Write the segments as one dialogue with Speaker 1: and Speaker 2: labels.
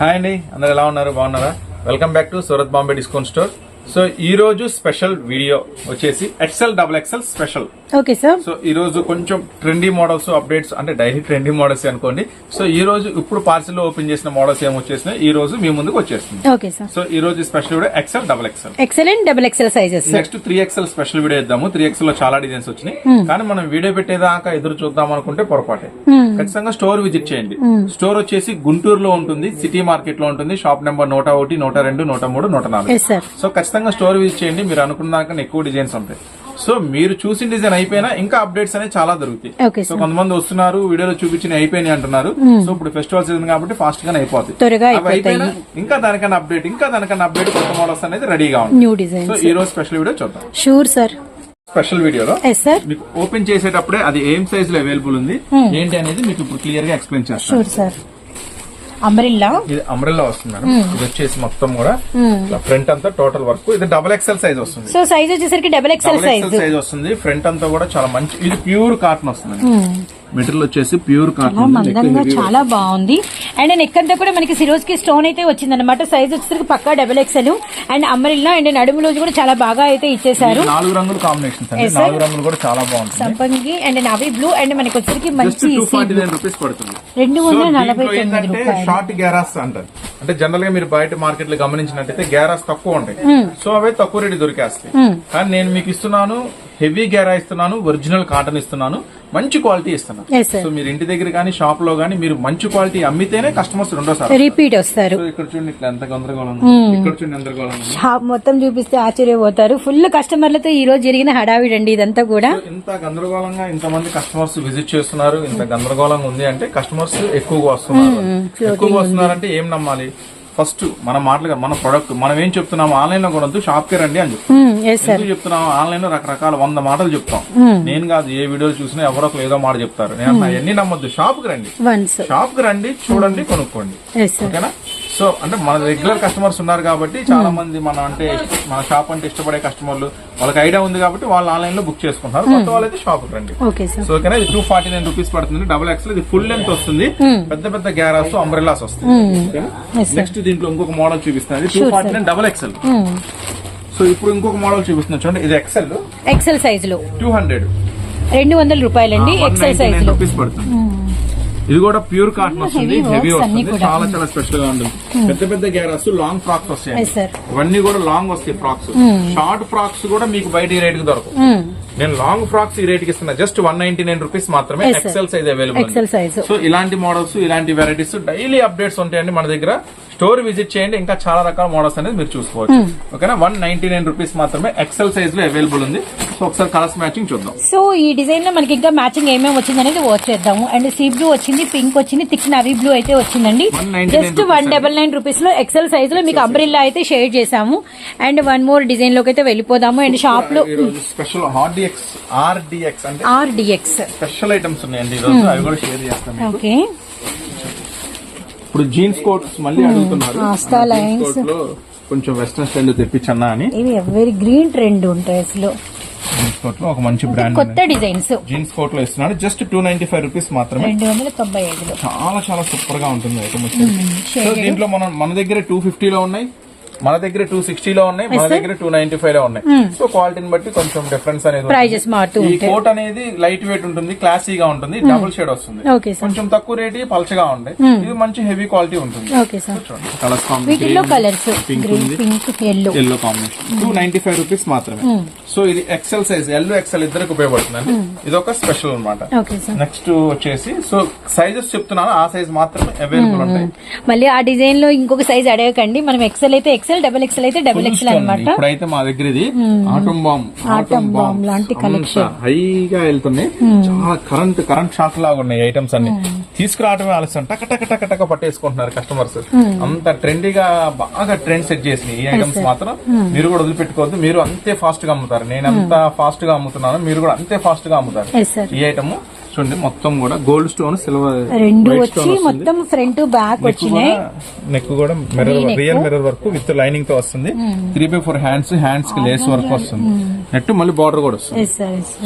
Speaker 1: Hi అండి. అందరు ఎలా ఉన్నారు? బాగున్నారా? Welcome back to Surat Bombay discount store so ఈ రోజు స్పెషల్ వీడియో వచ్చేసి XL double XL special
Speaker 2: okay sir
Speaker 1: so ఈ రోజు కొంచెం ట్రెండీ మోడల్స్ అప్డేట్స్ అంటే డైలీ ట్రెండీ మోడల్స్ అనుకోండి. సో ఈ రోజు ఇప్పుడు పార్సిల్లో ఓపెన్ చేసిన మోడల్స్ ఏమి వచ్చేసినాయి? ఈ రోజు మీ ముందుకు వచ్చేస్తుంది.
Speaker 2: ఓకే సార్
Speaker 1: సో ఈ రోజు special video XL double XL
Speaker 2: excellent double XL sizes
Speaker 1: next three XL special video ఇద్దాము త్రీ ఎక్సెల్లో చాలా డిజైన్స్ వచ్చినాయి. కానీ మనం వీడియో పెట్టేదాకా ఎదురు చూద్దాం అనుకుంటే పొరపాటే. ఖచ్చితంగా స్టోర్ విజిట్ చేయండి. స్టోర్ వచ్చేసి గుంటూరులో ఉంటుంది సిటీ మార్కెట్లో ఉంటుంది. షాప్ నెంబర్ నూట ఒకటి నూట రెండు నూట మూడు నూట నాలుగు. సో ఖచ్చితంగా స్టోర్ విజిట్ చేయండి. మీరు అనుకున్న దానికన్నా ఎక్కువ డిజైన్స్ ఉంటాయి. సో మీరు చూసిన డిజైన్ అయిపోయినా ఇంకా అప్డేట్స్ అనేవి చాలా దొరుకుతాయి. సో కొంతమంది వస్తున్నారు వీడియోలో చూపించిన అయిపోయినాయి అంటున్నారు. సో ఇప్పుడు ఫెస్టివల్ సీజన్ కాబట్టి ఫాస్ట్ గానే అయిపోతుంది అయిపోయినా ఇంకా దానికన్నా అప్డేట్ ఇంకా దానికన్నా అప్డేట్ కొత్త మోడల్స్ అనేది రెడీగా ఉంది సో ఈ రోజు స్పెషల్ వీడియో చూద్దాం.
Speaker 2: షూర్ సార్
Speaker 1: స్పెషల్ వీడియోలో మీకు ఓపెన్ చేసేటప్పుడే అది ఏం సైజ్లో అవైలబుల్ ఉంది ఏంటి అనేది మీకు ఇప్పుడు క్లియర్గా ఎక్స్ప్లెయిన్ చేస్తాను.
Speaker 2: అంబ్రిల్లా
Speaker 1: ఇది అంబ్రెల్లా వస్తుంది మేడం. ఇది వచ్చేసి మొత్తం కూడా ఫ్రంట్ అంతా టోటల్ వర్క్ ఇది డబల్ ఎక్సెల్ సైజ్ వస్తుంది.
Speaker 2: సో సైజ్ వచ్చేసరికి double XL size
Speaker 1: XL size వస్తుంది. ఫ్రంట్ అంతా కూడా చాలా మంచి ఇది ప్యూర్ కాటన్ వస్తుంది. మెటీరియల్ వచ్చేసి ప్యూర్ కాటన్.
Speaker 2: మందంగా చాలా బాగుంది. అండ్ నెక్ అంతా కూడా మనకి సిరోజ్కి స్టోన్ అయితే వచ్చింది అనమాట సైజ్ వచ్చేసరికి పక్కా double XL and umbrella and నడుము రోజు కూడా చాలా బాగా అయితే ఇచ్చేసారు
Speaker 1: నాలుగు రంగులు
Speaker 2: sir.
Speaker 1: నాలుగు రంగులు కూడా చాలా బాగుంటుంది.
Speaker 2: సంపంగి అండ్ నవీ బ్లూ అండ్ మనకి వచ్చేసరికి మంచి రెండు వందల నలభై తొమ్మిది
Speaker 1: షార్ట్ గ్యారాస్ అంటారు. అంటే జనరల్గా మీరు బయట మార్కెట్లో గమనించినట్టయితే గ్యారాస్ తక్కువ ఉంటాయి. సో అవే తక్కువ రేటు దొరికేస్తాయి. కానీ నేను మీకు ఇస్తున్నాను హెవీ గ్యారా ఇస్తున్నాను ఒరిజినల్ కాటన్ ఇస్తున్నాను. మంచి క్వాలిటీ
Speaker 2: సార్
Speaker 1: సో మీరు ఇంటి దగ్గర కానీ షాప్లో కానీ మీరు మంచి క్వాలిటీ అమ్మితేనే కస్టమర్స్ రెండోసారి
Speaker 2: రిపీట్ వస్తారు.
Speaker 1: ఇక్కడ చూడండి ఇట్లా ఎంత గందరగోళం ఉంది. ఇక్కడ చూడండి గందరగోళం ఉంది.
Speaker 2: షాప్ మొత్తం చూపిస్తే ఆశ్చర్యపోతారు. ఫుల్ కస్టమర్లతో ఈ రోజు జరిగిన హడావిడి అండి ఇదంతా కూడా.
Speaker 1: ఇంత గందరగోళంగా ఇంతమంది కస్టమర్స్ విజిట్ చేస్తున్నారు. ఇంత గందరగోళంగా ఉంది అంటే కస్టమర్స్ ఎక్కువగా వస్తున్నారు. ఎక్కువగా వస్తున్నారంటే ఏం నమ్మాలి? ఫస్ట్ మన మాటలుగా మన ప్రొడక్ట్ మనం ఏం చెప్తున్నాము ఆన్లైన్లో కొనద్దు షాప్కి రండి అని చెప్తాం.
Speaker 2: ఎస్ సార్
Speaker 1: ఎందుకు చెప్తున్నాం ఆన్లైన్లో రకరకాల వంద మాటలు చెప్తాం. నేను కాదు ఏ వీడియో చూసినా ఎవరో ఒకరు ఏదో మాట చెప్తారు. నేను అన్నా, ఎన్ని నమ్మొద్దు షాప్కి రండి షాప్కి రండి చూడండి కొనుక్కోండి. ఓకేనా? సో అంటే మన రెగ్యులర్ కస్టమర్స్ ఉన్నారు కాబట్టి చాలా మంది మన అంటే మన షాప్ అంటే ఇష్టపడే కస్టమర్లు వాళ్ళకి ఐడియా ఉంది కాబట్టి వాళ్ళు ఆన్లైన్లో బుక్ చేసుకుంటారు కొత్త వాళ్ళైతే షాప్ రండి. సో ఓకేనా ఇది టూ ఫార్టీ నైన్ రూపీస్ పడుతుంది డబుల్ ఎక్స్ ఇది ఫుల్ లెంత్ వస్తుంది. పెద్ద పెద్ద గ్యారాస్ అంబ్రెల్లాస్ వస్తుంది. నెక్స్ట్ దీంట్లో ఇంకొక మోడల్ చూపిస్తుంది two forty nine double XL so ఇప్పుడు ఇంకొక మోడల్ చూపిస్తున్నా చూడండి ఇది ఎక్సెల్
Speaker 2: ఎక్సెల్ సైజ్లో.
Speaker 1: టూ హండ్రెడ్
Speaker 2: రెండు వందల రూపాయలండి ఎక్సెల్ సైజ్
Speaker 1: రూపీస్ పడుతుంది. ఇది కూడా ప్యూర్ కాటన్ వస్తుంది. హెవీ వస్తుంది. చాలా చాలా స్పెషల్గా ఉంటుంది. పెద్ద పెద్ద గ్యారాస్ లాంగ్ ఫ్రాక్స్ వస్తాయి. ఇవన్నీ కూడా లాంగ్ వస్తాయి ఫ్రాక్స్ షార్ట్ ఫ్రాక్స్ కూడా మీకు బయట ఈ రేట్కి దొరకవు. నేను లాంగ్ ఫ్రాక్స్ ఈ రేట్కి ఇస్తున్నా. Just one ninety nine rupees మాత్రమే. ఎక్సెల్ సైజ్ అవైలబుల్ సో ఇలాంటి మోడల్స్ ఇలాంటి వెరైటీస్ డైలీ అప్డేట్స్ ఉంటాయండి మన దగ్గర. స్టోర్ విజిట్ చేయండి. ఇంకా చాలా రకాల మోడల్స్ అనేది మీరు చూసుకోవచ్చు. ఓకేనా? వన్ నైన్టీ నైన్ రూపీస్ మాత్రమే ఎక్సెల్ సైజ్లో అవైలబుల్ ఉంది. సో ఒకసారి కలర్స్ మ్యాచింగ్ చూద్దాం.
Speaker 2: సో ఈ డిజైన్లో మనకి ఇంకా మ్యాచింగ్ ఏమేమి వచ్చింది అనేది వాచ్ చేద్దాము. అండ్ సీ బ్లూ వచ్చింది పింక్ వచ్చింది థిక్ నవీ బ్లూ అయితే వచ్చిందండి.
Speaker 1: 199
Speaker 2: జస్ట్ వన్ డబల్ నైన్ రూపీస్లో ఎక్సెల్ సైజ్లో మీకు అంబ్రిల్లా అయితే షేర్ చేసాము అండ్ వన్ మోర్ డిజైన్లోకి అయితే వెళ్ళిపోదాము. అండ్
Speaker 1: షాప్లో స్పెషల్ ఆర్డిఎక్స్ ఆర్డిఎక్స్ అంటే
Speaker 2: ఆర్డిఎక్స్
Speaker 1: స్పెషల్ ఐటమ్స్ ఉన్నాయండి ఈ రోజు. అవి కూడా షేర్ చేస్తాను మీకు.
Speaker 2: ఓకే
Speaker 1: ఇప్పుడు జీన్స్ కోట్స్ మళ్ళీ అడుగుతున్నారు. కోట్లో కొంచెం వెస్టర్న్ స్టైల్ తెప్పించన్నా అని.
Speaker 2: ఇవి వెరీ గ్రీన్ ట్రెండ్ ఉంటాయి అసలు.
Speaker 1: జీన్స్ కోట్లో ఒక మంచి బ్రాండ్
Speaker 2: కొత్త డిజైన్స్.
Speaker 1: జీన్స్ కోట్లో ఇస్తున్నాడు. Just two ninety five rupees మాత్రమే.
Speaker 2: రెండు వందల తొంభై ఐదులో.
Speaker 1: చాలా చాలా సూపర్గా ఉంటుంది ఐటమ్ వచ్చేసి. సో దీంట్లో మనం మన దగ్గర టూ లో ఉన్నాయి. మన దగ్గర టూ లో ఉన్నాయి మన దగ్గర టూ నైన్టీ ఫైవ్లో ఉన్నాయి. సో క్వాలిటీని బట్టి కొంచెం డిఫరెన్స్ అనేది ఈ కోట్ అనేది లైట్ వెయిట్ ఉంటుంది క్లాసీగా ఉంటుంది డబుల్ షేడ్ వస్తుంది.
Speaker 2: ఓకే సార్
Speaker 1: కొంచెం తక్కువ రేట్ పలచగా ఉంటాయి ఇది మంచి హెవీ క్వాలిటీ ఉంటుంది.
Speaker 2: ఓకే సార్
Speaker 1: చూడండి కలర్స్
Speaker 2: వీటిల్లో కలర్స్
Speaker 1: పింక్
Speaker 2: గ్రీన్
Speaker 1: ఉంది.
Speaker 2: Pink yellow
Speaker 1: combination two ninety five rupees మాత్రమే. సో ఇది ఎక్సెల్ సైజ్ ఎల్లో ఎక్సెల్ ఇద్దరికి ఉపయోగపడుతుందండి. ఇది ఒక స్పెషల్ అన్నమాట.
Speaker 2: ఓకే సార్
Speaker 1: నెక్స్ట్ వచ్చేసి సో సైజెస్ చెప్తున్నాను ఆ సైజ్ మాత్రమే అవైలబుల్ ఉంటాయి.
Speaker 2: మళ్ళీ ఆ డిజైన్లో ఇంకొక సైజ్ అడగకండి మనం ఎక్సెల్ అయితే ఎక్సెల్ డబుల్ ఎక్సెల్ అయితే డబుల్
Speaker 1: చూడండి,
Speaker 2: అనమాట
Speaker 1: ఇప్పుడైతే మా దగ్గర ఇది ఆటం బాంబ్
Speaker 2: Atom bomb లాంటి collection.
Speaker 1: హైగా వెళ్తున్నాయి. చాలా కరెంట్ కరెంట్ షాక్ లాగా ఉన్నాయి ఐటమ్స్ అన్ని. తీసుకురావడమే ఆలస్యం. టక టక టక టక పట్టేసుకుంటున్నారు కస్టమర్స్ అంత ట్రెండీగా బాగా ట్రెండ్ సెట్ చేసిన ఈ ఐటమ్స్ మాత్రం. మీరు కూడా వదిలిపెట్టుకోవద్దు. మీరు అంతే ఫాస్ట్గా అమ్ముతారు. నేను ఎంత ఫాస్ట్గా అమ్ముతున్నాను మీరు కూడా అంతే ఫాస్ట్గా అమ్ముతారు. ఈ ఐటమ్ చూడండి మొత్తం కూడా గోల్డ్ స్టోన్ సిల్వర్
Speaker 2: రెండు వచ్చి మొత్తం ఫ్రంట్ బ్యాక్ వచ్చినాయి.
Speaker 1: నెక్ కూడా mirror. Real mirror work with లైనింగ్తో వస్తుంది. త్రీ బై ఫోర్ హ్యాండ్స్ హ్యాండ్స్కి లేస్ వర్క్ వస్తుంది. నెట్ మళ్ళీ బార్డర్ కూడా వస్తుంది.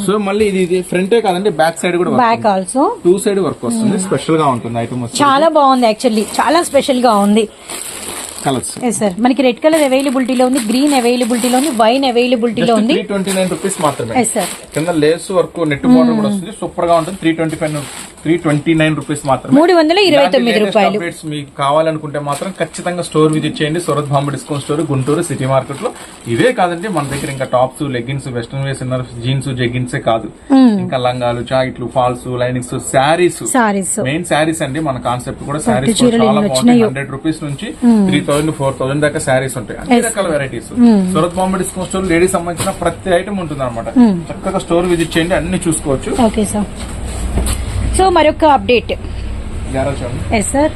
Speaker 1: సో మళ్ళీ ఇది ఇది ఫ్రంటే కాదండి బ్యాక్ సైడ్ కూడా
Speaker 2: back also
Speaker 1: two side work వస్తుంది. స్పెషల్గా ఉంటుంది ఐటమ్
Speaker 2: చాలా బాగుంది యాక్చువల్లీ చాలా స్పెషల్గా ఉంది.
Speaker 1: కలర్స్
Speaker 2: ఎస్ సార్ మనకి రెడ్ కలర్ అవైలబిలిటీలో ఉంది గ్రీన్ అవైలబిలిటీలో ఉంది వైన్ అవైలబిలిటీలో ఉంది.
Speaker 1: త్రీ ట్వంటీ నైన్ రూపీస్ మాత్రమే.
Speaker 2: ఎస్ సార్
Speaker 1: కింద లేస్ వర్క్ నెట్ బార్డర్ కూడా వస్తుంది. సూపర్గా ఉంటుంది. Three twenty five three twenty nine rupees మాత్రమే.
Speaker 2: మూడు వందల ఇరవై తొమ్మిది రూపాయలు.
Speaker 1: updates మీకు కావాలనుకుంటే మాత్రం ఖచ్చితంగా స్టోర్ విజిట్ చేయండి. Surat Bombay discount store Guntur city మార్కెట్లో ఇవే కాదండి మన దగ్గర ఇంకా tops leggings western wears inner jeans jeggings కాదు. ఇంకా లంగాలు జాకెట్లు falls linings saris.
Speaker 2: Saris
Speaker 1: main saris అండి మన కాన్సెప్ట్ కూడా శారీస్ చాలా బాగుంటాయి. హండ్రెడ్ రూపీస్ నుంచి త్రీ థౌసండ్ ఫోర్ థౌసండ్ దాకా శారీస్ ఉంటాయి. అన్ని రకాల varieties Surat Bombay discount store ladies సంబంధించిన ప్రతి ఐటమ్ ఉంటుంది అనమాట చక్కగా స్టోర్ విజిట్ చేయండి అన్ని చూసుకోవచ్చు.
Speaker 2: Okay sir. సో మరొక update. Yes sir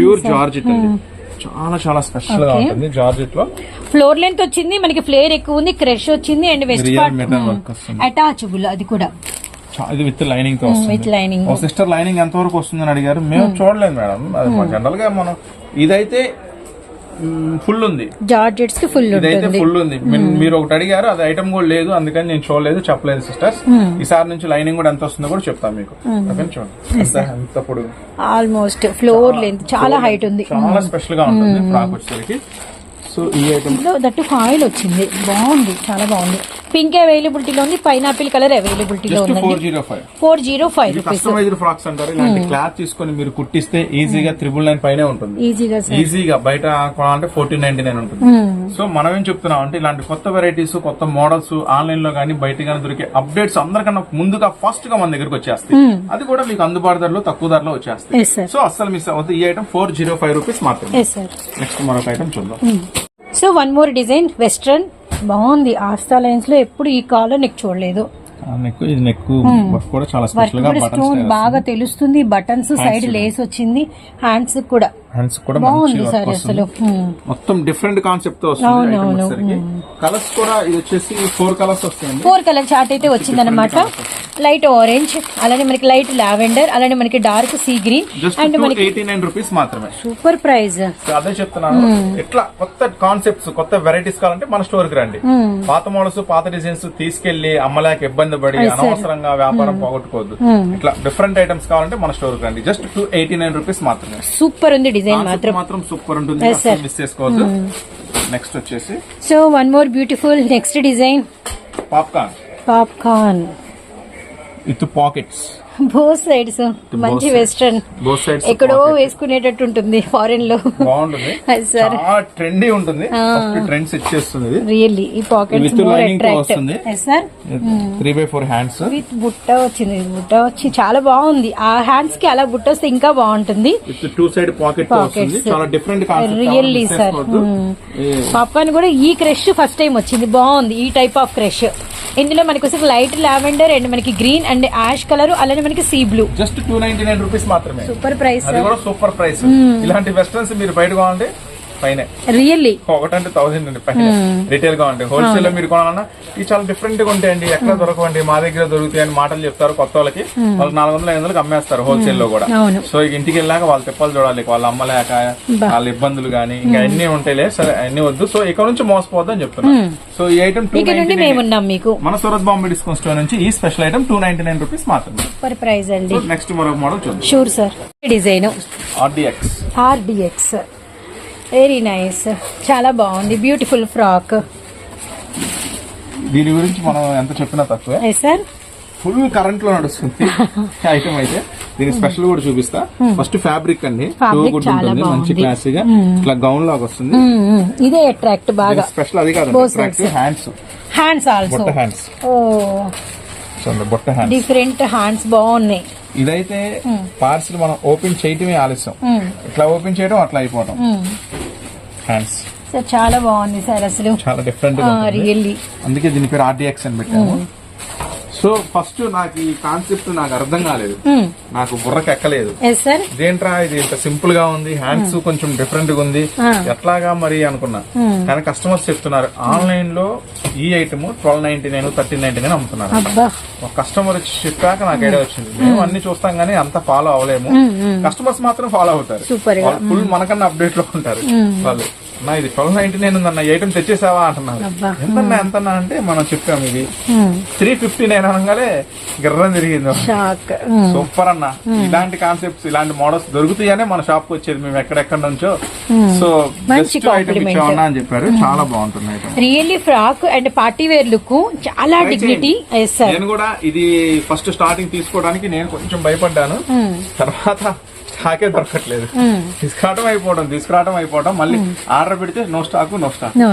Speaker 1: pure georgette అండి. చాలా చాలా స్పెషల్గా
Speaker 2: Okay.
Speaker 1: ఉంటుంది జార్జెట్లో.
Speaker 2: ఫ్లోర్ లెంత్ వచ్చింది మనకి ఫ్లేర్ ఎక్కువ ఉంది క్రష్ వచ్చింది అండ్ వెస్ట్ అటాచబుల్ అది కూడా.
Speaker 1: ఇది విత్ లైనింగ్తో
Speaker 2: విత్
Speaker 1: వస్తుంది.
Speaker 2: లైనింగ్
Speaker 1: సిస్టర్ లైనింగ్ ఎంత వరకు వస్తుందని అడిగారు? మేము చూడలేదు మేడం అది జనరల్గా మనం ఇదైతే ఫుల్ ఉంది.
Speaker 2: జార్జెట్స్కి ఫుల్
Speaker 1: ఇదైతే ఫుల్ ఉంది. మీరు ఒకటి అడిగారు అది ఐటమ్ కూడా లేదు అందుకని నేను చూడలేదు చెప్పలేదు సిస్టర్స్ ఈసారి నుంచి లైనింగ్ కూడా ఎంత వస్తుందో కూడా చెప్తాను మీకు. చూడండి.
Speaker 2: ఆల్మోస్ట్ ఫ్లోర్ లెంత్ చాలా హైట్ ఉంది.
Speaker 1: చాలా స్పెషల్గా ఉంటుంది ఫ్రాక్ వచ్చేసరికి. సో ఈ ఐటమ్
Speaker 2: దట్టు కాయిల్ వచ్చింది. బాగుంది చాలా బాగుంది. పింక్ అవైలబిలిటీలో ఉంది పైనాపిల్ కలర్ అవైలబిలిటీలో ఉందండి.
Speaker 1: Four zero five
Speaker 2: four zero five
Speaker 1: customized frocks అంటారు ఇలాంటి క్లాత్ తీసుకొని మీరు కుట్టిస్తే ఈజీగా త్రిబుల్ నైన్ పైనే ఉంటుంది.
Speaker 2: ఈజీగా
Speaker 1: ఈజీగా బయట కొనాలంటే ఫోర్టీన్ నైన్టీ నైన్ ఉంటుంది. సో మనం ఏం చెప్తున్నాం అంటే ఇలాంటి కొత్త వెరైటీస్ కొత్త మోడల్స్ ఆన్లైన్లో కానీ బయట కానీ దొరికే అప్డేట్స్ అందరికన్నా ముందుగా ఫస్ట్గా మన దగ్గరకు వచ్చేస్తాయి. అది కూడా మీకు అందుబాటు ధరలో తక్కువ ధరలో వచ్చేస్తాయి. సో అస్సలు మిస్ అవ్వద్దు. ఈ item four zero five rupees మాత్రమే. నెక్స్ట్ మరొక ఐటమ్ చూద్దాం.
Speaker 2: So one more design western బాగుంది. ఆస్తా లైన్స్లో ఎప్పుడు ఈ కాలర్ నెక్ చూడలేదు.
Speaker 1: నెక్ ఇది నెక్ వర్క్ కూడా చాలా
Speaker 2: స్పెషల్గా బాగా తెలుస్తుంది. బటన్స్ సైడ్ లేస్ వచ్చింది. హ్యాండ్స్ కూడా.
Speaker 1: హ్యాండ్స్ కూడా మంచి వర్క్ వస్తుంది. మొత్తం డిఫరెంట్ కాన్సెప్ట్తో వస్తుంది కలర్స్ కూడా ఇది వచ్చేసి ఫోర్ కలర్స్ వస్తాయండి.
Speaker 2: ఫోర్ కలర్ చార్ట్ అయితే వచ్చింది అనమాట లైట్ ఆరెంజ్ అలానే మనకి లైట్ లావెండర్ అలానే మనకి డార్క్ సీ గ్రీన్ అండ్ మనకి
Speaker 1: ఎయిటీ నైన్ రూపీస్ మాత్రమే.
Speaker 2: సూపర్ ప్రైస్
Speaker 1: అదే చెప్తున్నాను. ఎట్లా కొత్త కాన్సెప్ట్స్ కొత్త వెరైటీస్ కావాలంటే మన స్టోర్కి రండి. పాత మోడల్స్ పాత డిజైన్స్ తీసుకెళ్ళి అమ్మలేక ఇబ్బంది పడి అనవసరంగా వ్యాపారం పోగొట్టుకోవద్దు. ఇట్లా డిఫరెంట్ ఐటమ్స్ కావాలంటే మన స్టోర్కి రండి. Just two eighty nine rupees మాత్రమే.
Speaker 2: సూపర్ ఉంది డిజైన్ మాత్రం
Speaker 1: మాత్రం సూపర్ ఉంటుంది. మిస్ నెక్స్ట్ వచ్చేసి
Speaker 2: so one more beautiful next design
Speaker 1: popcorn
Speaker 2: popcorn
Speaker 1: with pockets
Speaker 2: both sides మంచి. వెస్ట్రన్ ఎక్కడో వేసుకునేటట్టు ఉంటుంది ఫారెన్లో
Speaker 1: బాగుంటుంది
Speaker 2: సార్.
Speaker 1: చాలా ట్రెండీ ఉంటుంది. ఫస్ట్ ట్రెండ్ సెట్ చేస్తుంది ఇది
Speaker 2: రియల్లీ ఈ అట్రాక్ట్
Speaker 1: వస్తుంది.
Speaker 2: Sir
Speaker 1: three by four hands
Speaker 2: with బుట్ట వచ్చింది. బుట్ట వచ్చి చాలా బాగుంది. ఆ హ్యాండ్స్కి అలా బుట్ట వస్తే ఇంకా బాగుంటుంది.
Speaker 1: విత్ టూ సైడ్ పాకెట్తో వస్తుంది.
Speaker 2: Pockets.
Speaker 1: చాలా డిఫరెంట్
Speaker 2: sir. Hmm. పాప్కార్న్ కూడా ఈ క్రష్ ఫస్ట్ టైం వచ్చింది. బాగుంది. ఈ టైప్ ఆఫ్ క్రష్ ఇందులో మనకి లైట్ లావెండర్ అండ్ మనకి గ్రీన్ అండ్ యాష్ కలర్ అలానే మనకి sea blue.
Speaker 1: Just two ninety nine rupees మాత్రమే.
Speaker 2: Super price.
Speaker 1: అది కూడా సూపర్ ప్రైస్. ఇలాంటి వెస్టర్న్స్ మీరు బయట కావాలంటే పైన.
Speaker 2: రియల్లీ
Speaker 1: ఒకటంటే థౌసండ్ అండి పైన. రిటైల్గా ఉంటాయి హోల్సేల్లో మీరు కొనాలన్నా ఇవి చాలా డిఫరెంట్గా ఉంటాయండి. ఎక్కడ దొరకవండి. మా దగ్గర దొరుకుతాయి అని మాటలు చెప్తారు కొత్త వాళ్ళకి. వాళ్ళు నాలుగు వందల ఐదు వందలకి అమ్మేస్తారు హోల్సేల్లో కూడా. సో ఇక ఇంటికి వెళ్ళాక వాళ్ళు తిప్పలు చూడాలి. వాళ్ళ అమ్మలేక వాళ్ళ ఇబ్బందులు గానీ ఇంకా అన్ని ఉంటాయిలే. సరే అన్ని వద్దు. సో ఇక్కడ నుంచి మోసపోవద్దు అని చెప్తున్నా సో ఈ ఐటమ్ టూ
Speaker 2: మీకు.
Speaker 1: మన సూరత్ బాంబే డిస్కౌంట్ స్టోర్ నుంచి ఈ special item two ninety nine rupees మాత్రమే.
Speaker 2: సూపర్ ప్రైస్ అండి.
Speaker 1: నెక్స్ట్ మరొక మోడల్ చూద్దాం.
Speaker 2: Sure sir design
Speaker 1: RDX
Speaker 2: RDX very nice చాలా బాగుంది. బ్యూటిఫుల్ ఫ్రాక్
Speaker 1: దీని గురించి మనం ఎంత చెప్పినా తక్కువే.
Speaker 2: సార్
Speaker 1: ఫుల్ కరెంట్లో నడుస్తుంది ఐటమ్ అయితే. దీని స్పెషల్ కూడా చూపిస్తా. ఫస్ట్ ఫ్యాబ్రిక్ అండి. ఉంటుంది. మంచి
Speaker 2: బాగుంది.
Speaker 1: క్లాసీగా ఇట్లా గౌన్ లాగా వస్తుంది.
Speaker 2: ఇదే అట్రాక్ట్ బాగా.
Speaker 1: స్పెషల్ అది కాదు. హ్యాండ్స్
Speaker 2: హ్యాండ్స్ ఆల్సో
Speaker 1: హ్యాండ్స్
Speaker 2: ఓ.
Speaker 1: బొట్ట హ్యాండ్స్
Speaker 2: డిఫరెంట్ హ్యాండ్స్ బాగున్నాయి.
Speaker 1: ఇదైతే పార్సిల్ మనం ఓపెన్ చేయటమే ఆలస్యం. ఇట్లా ఓపెన్ చేయడం అట్లా అయిపోవడం హ్యాండ్స్
Speaker 2: సో చాలా బాగుంది సార్ అసలు.
Speaker 1: చాలా డిఫరెంట్.
Speaker 2: రియల్లీ
Speaker 1: అందుకే దీని పేరు ఆర్డిఎక్స్ అని పెట్టాము సో ఫస్ట్ నాకు ఈ కాన్సెప్ట్ నాకు అర్థం కాలేదు. నాకు బుర్రకి ఎక్కలేదు. ఇదేంట్రా? ఇది ఇంత సింపుల్గా ఉంది. హ్యాండ్స్ కొంచెం డిఫరెంట్గా ఉంది. ఎట్లాగా మరి అనుకున్నా. కానీ కస్టమర్స్ చెప్తున్నారు ఆన్లైన్లో ఈ item twelve ninety nine thirteen ninety nine అమ్ముతున్నారు ఒక కస్టమర్ వచ్చి చెప్పాక నాకు ఐడియా వచ్చింది. మేము అన్ని చూస్తాం కానీ అంత ఫాలో అవ్వలేము. కస్టమర్స్ మాత్రం ఫాలో అవుతారు. ఫుల్ మనకన్నా అప్డేట్లో ఉంటారు వాళ్ళు. నా ఇది ట్వెల్వ్ నైన్టీ నైన్ ఉందన్న ఐటమ్ తెచ్చేసావా అంటున్నారు. ఎంతన్నా ఎంతన్నా అంటే మనం చెప్పాము ఇది. త్రీ ఫిఫ్టీ నైన్ అనగానే గిర్రం తిరిగింది.
Speaker 2: షాక్.
Speaker 1: సూపర్ అన్న. ఇలాంటి కాన్సెప్ట్స్ ఇలాంటి మోడల్స్ దొరుకుతాయనే మన షాప్కి వచ్చేది. మేము ఎక్కడెక్కడ నుంచో. సో
Speaker 2: మంచి
Speaker 1: బెస్ట్ ఐటమ్. ఇచ్చామన్నా అని చెప్పారు. చాలా బాగుంటుంది item
Speaker 2: really frock and party wear look చాలా డిగ్నిటీ
Speaker 1: నేను కూడా ఇది ఫస్ట్ స్టార్టింగ్ తీసుకోవడానికి నేను కొంచెం భయపడ్డాను. తర్వాత స్టాకే దొరకట్లేదు. తీసుకురావడం అయిపోవడం తీసుకురావడం అయిపోవడం మళ్ళీ ఆర్డర్ పెడితే no stock no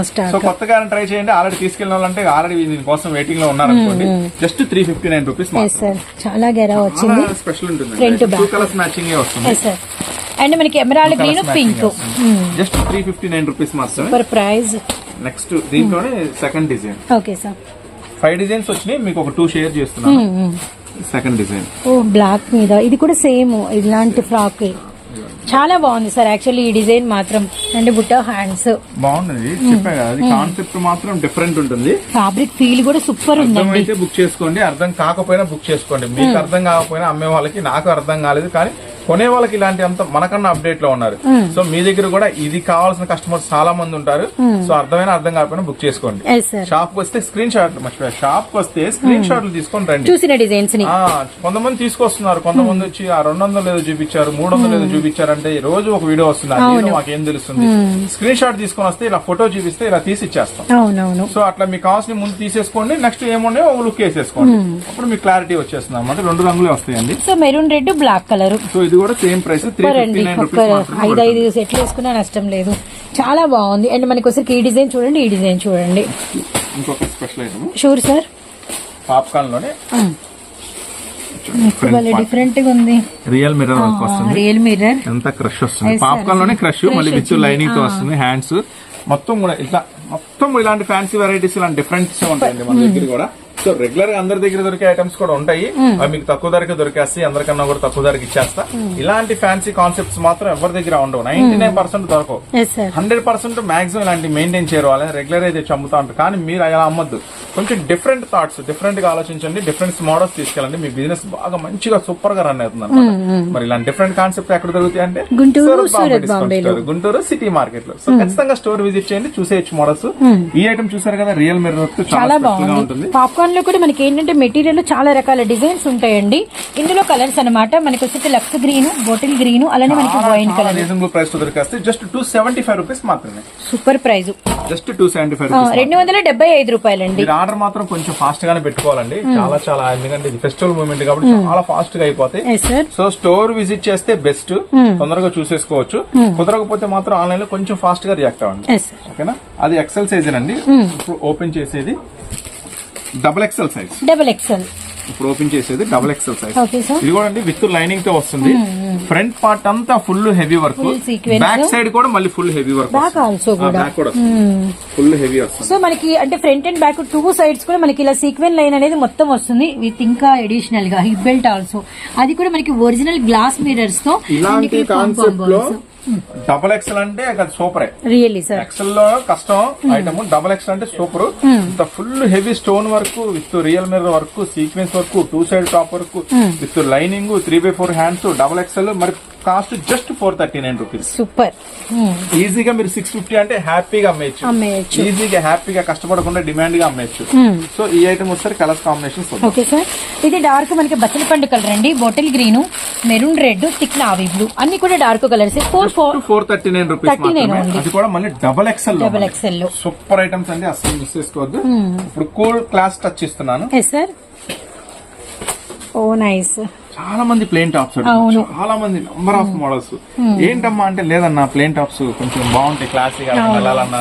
Speaker 1: stock. So కొత్తగా ట్రై చేయండి ఆల్రెడీ తీసుకెళ్ళిన వాళ్ళంటే ఆల్రెడీ దీనికోసం వెయిటింగ్లో ఉన్నారనుకోండి just three fifty nine rupees
Speaker 2: చాలా గెరా వచ్చింది.
Speaker 1: స్పెషల్ ఉంటుంది. టూ. కలర్స్ మ్యాచింగ్ వస్తుంది.
Speaker 2: అండ్ మనకి emerald green pink
Speaker 1: just three fifty nine rupees మాత్రమే
Speaker 2: పర్ ప్రైజ్
Speaker 1: నెక్స్ట్ దీంట్లోనే second design
Speaker 2: okay sir
Speaker 1: five designs వచ్చినాయి మీకు ఒక టూ షేర్ చేస్తున్నాను. సెకండ్ డిజైన్
Speaker 2: ఓ బ్లాక్ మీద. ఇది కూడా సేమ్ ఇలాంటి ఫ్రాక్ చాలా బాగుంది సార్. యాక్చువల్లీ ఈ డిజైన్ మాత్రం. అండ్ బుట్ట హ్యాండ్స్
Speaker 1: బాగున్నది చెప్పా కదా అది కాన్సెప్ట్ మాత్రం డిఫరెంట్ ఉంటుంది.
Speaker 2: ఫ్యాబ్రిక్ ఫీల్ కూడా సూపర్ ఉందండి.
Speaker 1: అర్థమైతే బుక్ చేసుకోండి. అర్థం కాకపోయినా బుక్ చేసుకోండి. మీకు అర్థం కాకపోయినా అమ్మే వాళ్ళకి నాకు అర్థం కాలేదు. కానీ కొనే వాళ్ళకి ఇలాంటి అంత మనకన్నా అప్డేట్లో ఉన్నారు. సో మీ దగ్గర కూడా ఇది కావాల్సిన కస్టమర్స్ చాలా మంది ఉంటారు. సో అర్థమైన అర్థం కాకపోయినా బుక్ చేసుకోండి. షాప్ వస్తే స్క్రీన్ షాట్ షాప్ వస్తే స్క్రీన్ షాట్లు తీసుకొని రండి.
Speaker 2: చూసిన
Speaker 1: డిజైన్స్ని. కొంతమంది తీసుకొస్తున్నారు. కొంతమంది వచ్చి ఆ రెండు వందలు ఏదో చూపించారు మూడు వందలు ఏదో చూపించారు అంటే రోజు ఒక వీడియో వస్తుంది. మాకేం తెలుస్తుంది. స్క్రీన్ షాట్ తీసుకొని వస్తే ఇలా ఫోటో చూపిస్తే ఇలా తీసి ఇచ్చేస్తాం. సో అట్లా మీ కావాల్సిన ముందు తీసేసుకోండి. నెక్స్ట్ ఏమున్నాయో ఒక లుక్ వేసేసుకోండి. అప్పుడు మీకు క్లారిటీ వచ్చేస్తుంది అన్నమాట. రెండు రంగులే వస్తాయండి.
Speaker 2: So maroon red black colour
Speaker 1: so ఇది కూడా సేమ్ ప్రైస్
Speaker 2: ఐదు ఐదు సెట్లు వేసుకున్నా నష్టం లేదు. చాలా బాగుంది. అండ్ మనకి ఒకసారి ఈ డిజైన్ చూడండి ఈ డిజైన్ చూడండి.
Speaker 1: ఇంకొక స్పెషల్ ఐటమ్
Speaker 2: షూర్ సార్. పాప్కార్న్లోనే డిఫరెంట్గా ఉంది.
Speaker 1: రియల్ మిర్రర్ వస్తుంది.
Speaker 2: రియల్ మిర్రర్
Speaker 1: ఎంత క్రష్ వస్తుంది. పాప్కార్న్లోనే క్రష్ మళ్ళీ విత్. లైనింగ్తో వస్తుంది హ్యాండ్స్ మొత్తం కూడా ఇట్లా మొత్తం ఇలాంటి ఫ్యాన్సీ వెరైటీస్ ఇలాంటి డిఫరెంట్స్ ఉంటాయండి మన దగ్గర కూడా. సో రెగ్యులర్గా అందరి దగ్గర దొరికే ఐటమ్స్ కూడా ఉంటాయి. అవి మీకు తక్కువ ధరకే దొరికేస్తాయి. అందరికన్నా కూడా తక్కువ ధరకి ఇచ్చేస్తా. ఇలాంటి ఫ్యాన్సీ కాన్సెప్ట్స్ మాత్రం ఎవరి దగ్గర ఉండవు. నైన్టీ నైన్ పర్సెంట్ దొరకవు. హండ్రెడ్ పర్సెంట్ మాక్సిమం ఇలాంటి మెయింటైన్ చేయరు వాళ్ళని రెగ్యులర్ అయితే చమ్ముతా ఉంటారు. కానీ మీరు అలా అమ్మద్దు. కొంచెం డిఫరెంట్ థాట్స్ డిఫరెంట్గా ఆలోచించండి. డిఫరెంట్ మోడల్స్ తీసుకెళ్ళండి. మీ బిజినెస్ బాగా మంచిగా సూపర్గా రన్ అవుతుంది అనమాట మరి ఇలాంటి డిఫరెంట్ కాన్సెప్ట్ ఎక్కడ దొరుకుతాయి అంటే?
Speaker 2: గుంటూరు,
Speaker 1: సిటీ మార్కెట్లో. సో ఖచ్చితంగా స్టోర్ విజిట్ చేయండి. చూసేయచ్చు మోడల్స్ ఈ ఐటమ్ చూసారు కదా రియల్ మిర్రర్
Speaker 2: చాలా
Speaker 1: ఉంటుంది.
Speaker 2: పాప్కార్న్ లో కూడా మనకి ఏంటంటే మెటీరియల్ చాలా రకాల డిజైన్స్ ఉంటాయండి. ఇందులో కలర్స్ అన్నమాట. మనకి వచ్చేసి లక్స్ గ్రీన్ బాటిల్ గ్రీన్ అలానే మనకి వైన్ కలర్.
Speaker 1: రీజనబుల్ ప్రైస్తో దొరికేస్తే just two seventy five rupees మాత్రమే.
Speaker 2: Super price.
Speaker 1: Just two seventy five
Speaker 2: రెండు వందల డెబ్బై ఐదు రూపాయలండి.
Speaker 1: ఆర్డర్ మాత్రం కొంచెం ఫాస్ట్ గానే పెట్టుకోవాలండి చాలా చాలా ఎందుకంటే ఇది ఫెస్టివల్ మూమెంట్ కాబట్టి చాలా ఫాస్ట్గా అయిపోతాయి సో స్టోర్ విజిట్ చేస్తే బెస్ట్ తొందరగా చూసేసుకోవచ్చు. కుదరకపోతే మాత్రం ఆన్లైన్లో కొంచెం ఫాస్ట్గా రియాక్ట్ అవ్వండి ఓకేనా? అది ఎక్సెల్ సైజ్ అండి ఓపెన్ చేసేది. Double XL size
Speaker 2: double XL
Speaker 1: ఇప్పుడు ఓపెన్ చేసేది డబుల్ ఎక్సెల్ సైజ్ ఇది కూడా అండి విత్ లైనింగ్తో వస్తుంది. ఫ్రంట్ పార్ట్ అంతా full heavy work. Back side కూడా మళ్ళీ full heavy work
Speaker 2: back also కూడా.
Speaker 1: బ్యాక్ కూడా ఫుల్ హెవీ వస్తుంది.
Speaker 2: సో మనకి అంటే front and back two sides కూడా మనకి ఇలా సీక్వెన్ లైన్ అనేది మొత్తం వస్తుంది. విత్ ఇంకా అడిషనల్గా హిప్ బెల్ట్ ఆల్సో అది కూడా మనకి ఒరిజినల్ గ్లాస్ మిరర్స్తో
Speaker 1: ఇలాంటి కాన్సెప్ట్లో డబుల్ ఎక్సెల్ అంటే అది సూపరే.
Speaker 2: రియల్లీ సార్
Speaker 1: ఎక్సెల్లో కష్టం. ఐటమ్ డబుల్ ఎక్సెల్ అంటే సూపర్. ఇంత full heavy stone work with real mirror work sequence work two side top work with lining three by four hands double XL మరి cost just four thirty nine rupees
Speaker 2: super
Speaker 1: ఈజీగా మీరు six fifty అంటే హ్యాపీగా అమ్మేయచ్చు. ఈజీగా హ్యాపీగా కష్టపడకుండా డిమాండ్గా అమ్మేయచ్చు సో ఈ ఐటమ్ వస్తే కలర్స్ కాంబినేషన్స్
Speaker 2: ఓకే సార్ ఇది డార్క్ మనకి బచ్చల పండు కలర్ అండి. Bottle green maroon red thick navy blue అన్ని కూడా dark colours four four
Speaker 1: four thirty nine rupees
Speaker 2: 39
Speaker 1: మాత్రమే.
Speaker 2: only.
Speaker 1: అది కూడా మళ్ళీ డబల్ ఎక్సెల్
Speaker 2: డబల్ ఎక్స్ఎల్లో.
Speaker 1: సూపర్ ఐటమ్స్ అండి అసలు మిస్ చేసుకోవద్దు. ఇప్పుడు కూల్ క్లాస్ టచ్ ఇస్తున్నాను.
Speaker 2: ఎస్ సార్ ఓ నైస్
Speaker 1: చాలా మంది ప్లేన్ టాప్స్. చాలా మంది నంబర్ ఆఫ్ మోడల్స్. ఏంటమ్మా అంటే లేదన్నా ప్లేన్ టాప్స్ కొంచెం బాగుంటాయి క్లాసీగా వెళ్ళాలన్నా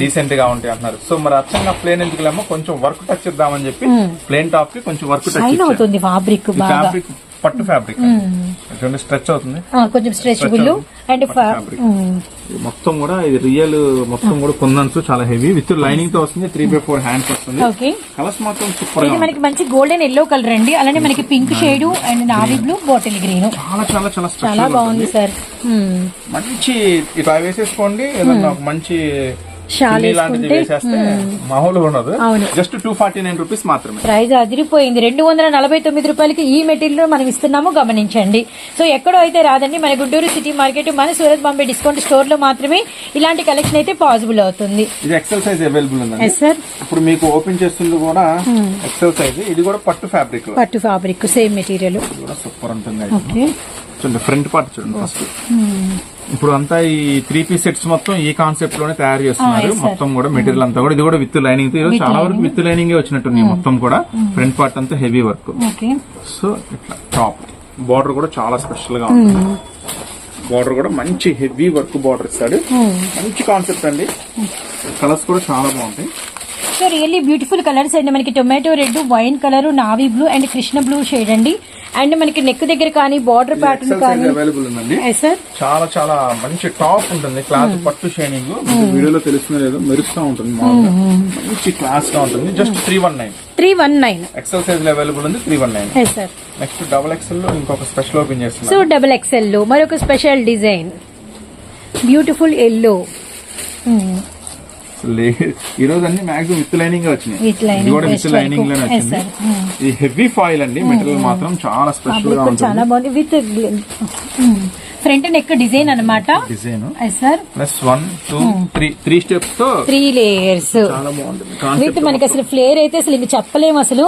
Speaker 1: డీసెంట్గా ఉంటాయి అంటున్నారు. సో మరి అచ్చంగా ప్లేన్ ఎందుకులేమో కొంచెం వర్క్ టచ్ ఇద్దామని చెప్పి ప్లేన్ టాప్కి కొంచెం వర్క్ టచ్
Speaker 2: అవుతుంది ఫ్యాబ్రిక్
Speaker 1: ఫ్యాబ్రిక్ పట్టు ఫ్యాబ్రిక్ చూడండి స్ట్రెచ్ అవుతుంది.
Speaker 2: కొంచెం స్ట్రెచబుల్ అండ్
Speaker 1: మొత్తం కూడా ఇది రియల్ మొత్తం కూడా కుందన్స్ చాలా హెవీ. విత్ లైనింగ్తో వస్తుంది త్రీ బై ఫోర్ హ్యాండ్స్ వస్తుంది.
Speaker 2: ఓకే.
Speaker 1: కలర్స్ మాత్రం సూపర్
Speaker 2: ఇది
Speaker 1: ఉంది.
Speaker 2: మనకి మంచి గోల్డెన్ ఎల్లో కలర్ అండి. అలానే మనకి pink shade and navy blue bottle green
Speaker 1: చాలా చాలా చాలా
Speaker 2: చాలా బాగుంది సార్ మ్మ్.
Speaker 1: మంచి ఇట్లా వేసేసుకోండి. ఏదన్నా ఒక మంచి లాంటిది
Speaker 2: వేసుకుంటే
Speaker 1: వేసేస్తే మామూలుగా ఉండదు.
Speaker 2: అవును.
Speaker 1: Just two forty nine rupees మాత్రమే.
Speaker 2: ప్రైస్ అదిరిపోయింది. రెండు వందల నలభై తొమ్మిది రూపాయలకి ఈ మెటీరియల్ మనం ఇస్తున్నాము గమనించండి. సో ఎక్కడో అయితే రాదండి మన గుంటూరు సిటీ మార్కెట్ మన సూరత్ బాంబే డిస్కౌంట్ స్టోర్లో మాత్రమే ఇలాంటి కలెక్షన్ అయితే పాసిబుల్ అవుతుంది.
Speaker 1: ఇది XL size available
Speaker 2: yes sir
Speaker 1: ఇప్పుడు మీకు ఓపెన్ చేస్తుంది కూడా ఎక్సెల్ సైజ్ ఇది కూడా పట్టు ఫ్యాబ్రిక్
Speaker 2: పట్టు ఫ్యాబ్రిక్ సేమ్ మెటీరియల్
Speaker 1: సూపర్ ఉంటుంది. చూడండి ఫ్రంట్ పార్ట్ చూడండి ఫస్ట్ ఇప్పుడు అంతా ఈ త్రీ పీస్ సెట్స్ మొత్తం ఈ కాన్సెప్ట్లోనే తయారు చేస్తున్నారు.
Speaker 2: yes, sir.
Speaker 1: మొత్తం కూడా మెటీరియల్ అంతా కూడా. ఇది కూడా విత్ లైనింగ్తో ఈరోజు చాలా వరకు విత్ లైనింగ్ వచ్చినట్టుంది మొత్తం కూడా. ఫ్రంట్ పార్ట్ అంతా హెవీ వర్క్ సో ఇట్లా టాప్ బార్డర్ కూడా చాలా స్పెషల్గా ఉంటుంది బార్డర్ కూడా మంచి హెవీ వర్క్ బార్డర్ ఇస్తాడు. మంచి కాన్సెప్ట్ అండి. కలర్స్ కూడా చాలా బాగుంటాయి.
Speaker 2: సో రియల్లీ బ్యూటిఫుల్ కలర్స్ అండి. మనకి tomato red wine colour navy blue and Krishna blue shade అండి. అండ్ మనకి నెక్ దగ్గర కానీ బార్డర్ ప్యాటర్న్
Speaker 1: ఎక్సెల్
Speaker 2: కానీ
Speaker 1: అవైలబుల్ ఉందండి. చాలా చాలా మంచి టాప్ ఉంటుంది. క్లాత్ పట్టు షైనింగ్ వీడియోలో తెలుస్తుందో లేదో మెరుస్తూ ఉంటుంది మామూలుగా. మంచి క్లాస్గా ఉంటుంది. Just three one nine
Speaker 2: three one nine
Speaker 1: XL సైజ్లో అవైలబుల్ ఉంది three one nine next double ఎక్సెల్లో ఇంకొక స్పెషల్ ఓపెన్
Speaker 2: సో
Speaker 1: చేస్తున్నాం
Speaker 2: డబుల్ ఎక్స్ఎల్లో మరొక స్పెషల్ డిజైన్ బ్యూటిఫుల్ ఎల్లో
Speaker 1: ఈ రోజు అన్ని మాక్సిమం విత్ లైనింగ్ వచ్చినాయి. ఇది కూడా విత్
Speaker 2: లైనింగ్లోనే
Speaker 1: వచ్చింది.
Speaker 2: Hmm.
Speaker 1: ఇది హెవీ ఫాయిల్ అండి. మెటీరియల్ మాత్రం చాలా
Speaker 2: స్పెషల్గా చాలా
Speaker 1: ఉంటుంది.
Speaker 2: బాగుంది. విత్ ఫ్రంట్ నెక్ డిజైన్ అనమాట
Speaker 1: design
Speaker 2: sir
Speaker 1: plus one two three three స్టెప్స్తో
Speaker 2: three layers with మనకి అసలు ఫ్లేర్ అయితే అసలు ఇంక చెప్పలేము అసలు.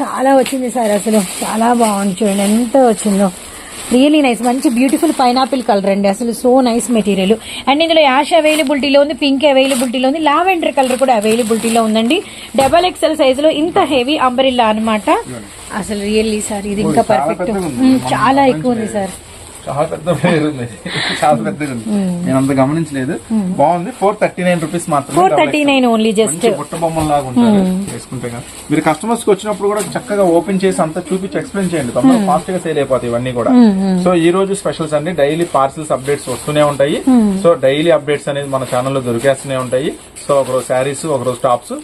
Speaker 2: చాలా వచ్చింది సార్ అసలు. చాలా బాగుంది. చూడండి ఎంత వచ్చిందో. రియలీ నైస్ మంచి బ్యూటిఫుల్ పైనాపిల్ కలర్ అండి. అసలు సో నైస్ మెటీరియల్ అండ్ ఇందులో యాష్ అవైలబిలిటీలో ఉంది పింక్ అవైలబిలిటీలో ఉంది లావెండర్ కలర్ కూడా అవైలబిలిటీలో ఉందండి. డబల్ ఎక్స్ఎల్ సైజ్లో ఇంత హెవీ అంబరిల్లా అన్నమాట. అసలు రియల్లీ సార్ ఇది ఇంకా పర్ఫెక్ట్. చాలా ఎక్కువ ఉంది సార్
Speaker 1: చాలా పెద్ద పేరు ఉంది చాలా పెద్దగా ఉంది నేను అంత గమనించలేదు. బాగుంది. ఫోర్ థర్టీ నైన్ రూపీస్ మాత్రమే
Speaker 2: four thirty nine only just
Speaker 1: మంచి బుట్ట బొమ్మల లాగా ఉంటారు వేసుకుంటే. మీరు కస్టమర్స్కి వచ్చినప్పుడు కూడా చక్కగా ఓపెన్ చేసి అంతా చూపించి ఎక్స్ప్లెయిన్ చేయండి. తొందరగా ఫాస్ట్గా సేల్ అయిపోతాయి ఇవన్నీ కూడా. సో ఈ రోజు స్పెషల్స్ అండి డైలీ పార్సిల్స్ అప్డేట్స్ వస్తూనే ఉంటాయి. సో డైలీ అప్డేట్స్ అనేది మన ఛానల్లో దొరికేస్తూనే ఉంటాయి. సో ఒకరోజు శారీస్ ఒకరోజు టాప్స్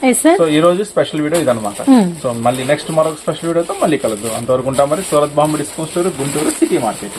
Speaker 1: సో ఈ రోజు స్పెషల్ వీడియో ఇదనమాట సో మళ్ళీ నెక్స్ట్ మరొక స్పెషల్ వీడియోతో మళ్ళీ కలదు అంతవరకు ఉంటాం మరి. Surat Bombay discount store Guntur city market.